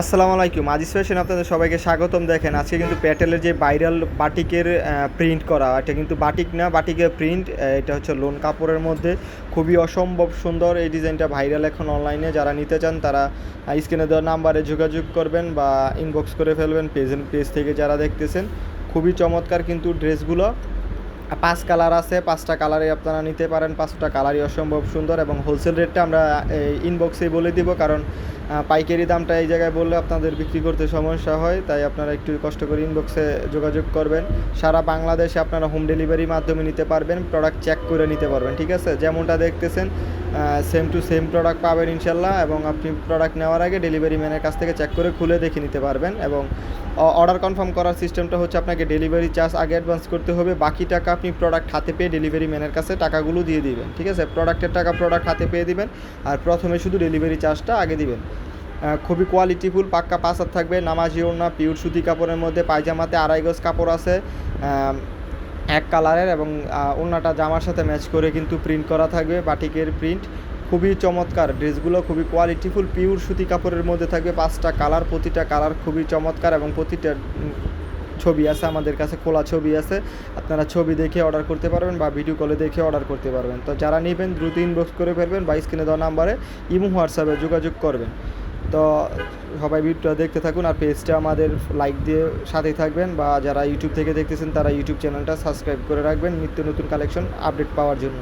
আসসালামু আলাইকুম। আজিজ ফ্যাশন আপনাদের সবাইকে স্বাগতম দেখেন। আজকে কিন্তু প্যাটেলের যে ভাইরাল বাটিকের প্রিন্ট করা, এটা কিন্তু বাটিক না, বাটিকের প্রিন্ট এটা হচ্ছে লোন কাপড়ের মধ্যে। খুবই অসম্ভব সুন্দর এই ডিজাইনটা ভাইরাল এখন অনলাইনে যারা নিতে চান তারা স্ক্রিনে দেওয়া নাম্বারে যোগাযোগ করবেন বা ইনবক্স করে ফেলবেন। পেজ পেজ থেকে যারা দেখতেছেন, খুবই চমৎকার কিন্তু ড্রেসগুলো পাঁচ কালার আছে, পাঁচটা কালারই আপনারা নিতে পারেন, পাঁচটা কালারই অসম্ভব সুন্দর এবং হোলসেল রেটটা আমরা ইনবক্সেই বলে দিব কারণ পাইকারি দামটা এই জায়গায় বললে আপনাদের বিক্রি করতে সমস্যা হয়, তাই আপনারা একটু কষ্ট করে ইনবক্সে যোগাযোগ করবেন। সারা বাংলাদেশে আপনারা হোম ডেলিভারির মাধ্যমে নিতে পারবেন প্রোডাক্ট চেক করে নিতে পারবেন, ঠিক আছে? যেমনটা দেখতেছেন সেম টু সেম প্রোডাক্ট পাবেন ইনশাল্লাহ এবং আপনি প্রোডাক্ট নেওয়ার আগে ডেলিভারি ম্যানের কাছ থেকে চেক করে খুলে দেখে নিতে পারবেন এবং অর্ডার কনফার্ম করার সিস্টেমটা হচ্ছে আপনাকে ডেলিভারি চার্জ আগে অ্যাডভান্স করতে হবে। বাকি টাকা আপনি প্রোডাক্ট হাতে পেয়ে ডেলিভারি ম্যানের কাছে টাকাগুলো দিয়ে দিবেন, ঠিক আছে? প্রোডাক্টের টাকা প্রোডাক্ট হাতে পেয়ে দিবেন আর প্রথমে শুধু ডেলিভারি চার্জটা আগে দিবেন। খুবই কোয়ালিটিফুল পাক্কা পাসার থাকবে, নামাজি ওড়না পিওর সুতি কাপড়ের মধ্যে পায়জামাতে আড়াই গজ কাপড় আছে। এক কালারের এবং ওড়নাটা জামার সাথে ম্যাচ করে কিন্তু প্রিন্ট করা থাকবে, বাটিকের প্রিন্ট। খুবই চমৎকার, ড্রেসগুলো খুবই কোয়ালিটিফুল পিওর সুতি কাপড়ের মধ্যে থাকবে। পাঁচটা কালার, প্রতিটা কালার খুবই চমৎকার এবং প্রতিটা ছবি আছে আমাদের কাছে, খোলা ছবি আছে। আপনারা ছবি দেখে অর্ডার করতে পারবেন বা ভিডিও কলে দেখে অর্ডার করতে পারবেন। তো যারা নেবেন, দ্রুত ইনবক্স করে ফেলবেন বা স্ক্রিনে দেওয়া নাম্বারে ইমো হোয়াটসঅ্যাপে যোগাযোগ করবেন। তো সবাই ভিডিওটা দেখতে থাকুন আর পেজটা আমাদের লাইক দিয়ে সাথেই থাকবেন বা যারা ইউটিউব থেকে দেখতেছেন তারা ইউটিউব চ্যানেলটা সাবস্ক্রাইব করে রাখবেন। নিত্য নতুন কালেকশন আপডেট পাওয়ার জন্য।